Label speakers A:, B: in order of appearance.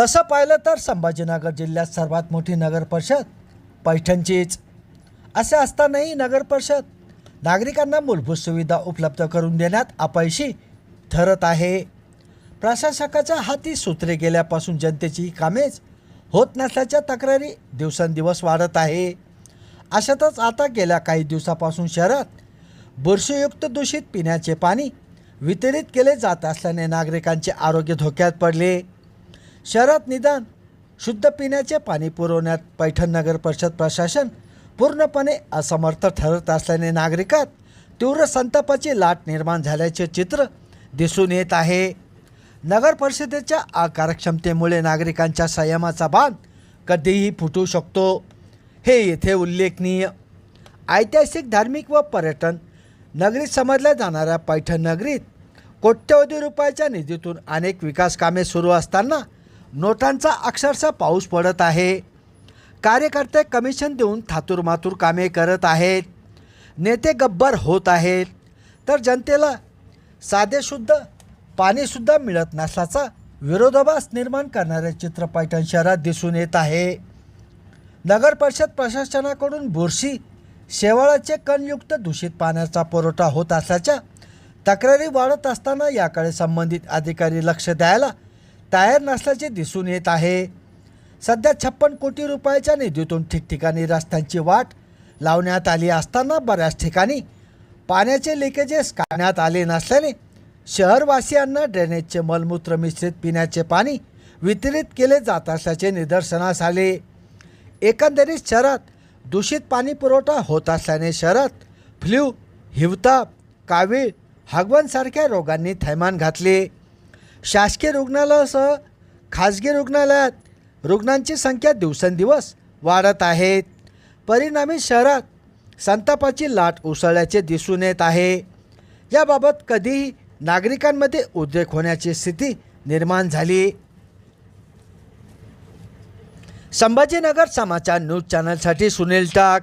A: तसं पाहिलं तर संभाजीनगर जिल्ह्यात सर्वात मोठी नगर परिषद पैठणचीच. असे असतानाही नगर परिषद नागरिकांना मूलभूत सुविधा उपलब्ध करून देण्यात अपयशी ठरत आहे. प्रशासकाच्या हाती सूत्रे गेल्यापासून जनतेची कामेच होत नसल्याच्या तक्रारी दिवसेंदिवस वाढत आहे. अशातच आता गेल्या काही दिवसापासून शहरात बुरशीयुक्त दूषित पिण्याचे पाणी वितरित केले जात असल्याने नागरिकांचे आरोग्य धोक्यात पडले. शहरात निदान शुद्ध पिण्याचे पाणी पुरवण्यात पैठण नगर परिषद प्रशासन पूर्णपणे असमर्थ ठरत असल्याने नागरिकात तीव्र संतापाची लाट निर्माण झाल्याचे चित्र दिसून येत आहे. नगर परिषदेच्या अकार्यक्षमतेमुळे नागरिकांच्या संयमाचा बांध कधीही फुटू शकतो. हे येथे उल्लेखनीय. ऐतिहासिक धार्मिक व पर्यटन नगरीत समजल्या जाणाऱ्या पैठण नगरीत कोट्यवधी रुपयाच्या निधीतून अनेक विकास कामे सुरू असताना नोटांचा अक्षरशः पाऊस पडत आहे. कार्यकर्ते कमिशन देऊन थातुरमातूर कामे करत आहेत. नेते गब्बर होत आहेत. तर जनतेला साधेशुद्ध पाणीसुद्धा मिळत नसल्याचा विरोधाभास निर्माण करणारे चित्र पैठण शहरात दिसून येत आहे. नगर परिषद प्रशासनाकडून बुरशी शेवाळाचे कणयुक्त दूषित पाण्याचा पुरवठा होत असल्याच्या तक्रारी वाढत असताना याकडे संबंधित अधिकारी लक्ष द्यायला तयार नसल्याचे दिसून येत आहे. सध्या छप्पन कोटी रुपयाच्या निधीतून ठिकठिकाणी रस्त्यांची वाट लावण्यात आली असताना बऱ्याच ठिकाणी पाण्याचे लिकेजेस काढण्यात आले नसल्याने शहरवासियांना ड्रेनेजचे मलमूत्र मिश्रित पिण्याचे पाणी वितरित केले जात असल्याचे निदर्शनास आले. एकंदरीत शहरात दूषित पाणी पुरवठा होत असल्याने शहरात फ्ल्यू हिवताप कावीळ हगवनसारख्या रोगांनी थैमान घातले. शासकीय रुग्णालयासह खाजगी रुग्णालयात रुग्णांची संख्या दिवसेंदिवस वाढत आहेत परिणामी शहरात संतापाची लाट उसळल्याचे दिसून येत आहे. याबाबत कधीही नागरिकांमध्ये उद्रेक होण्याची स्थिती निर्माण झाली. संभाजीनगर समाचार न्यूज चॅनलसाठी सुनील टाक.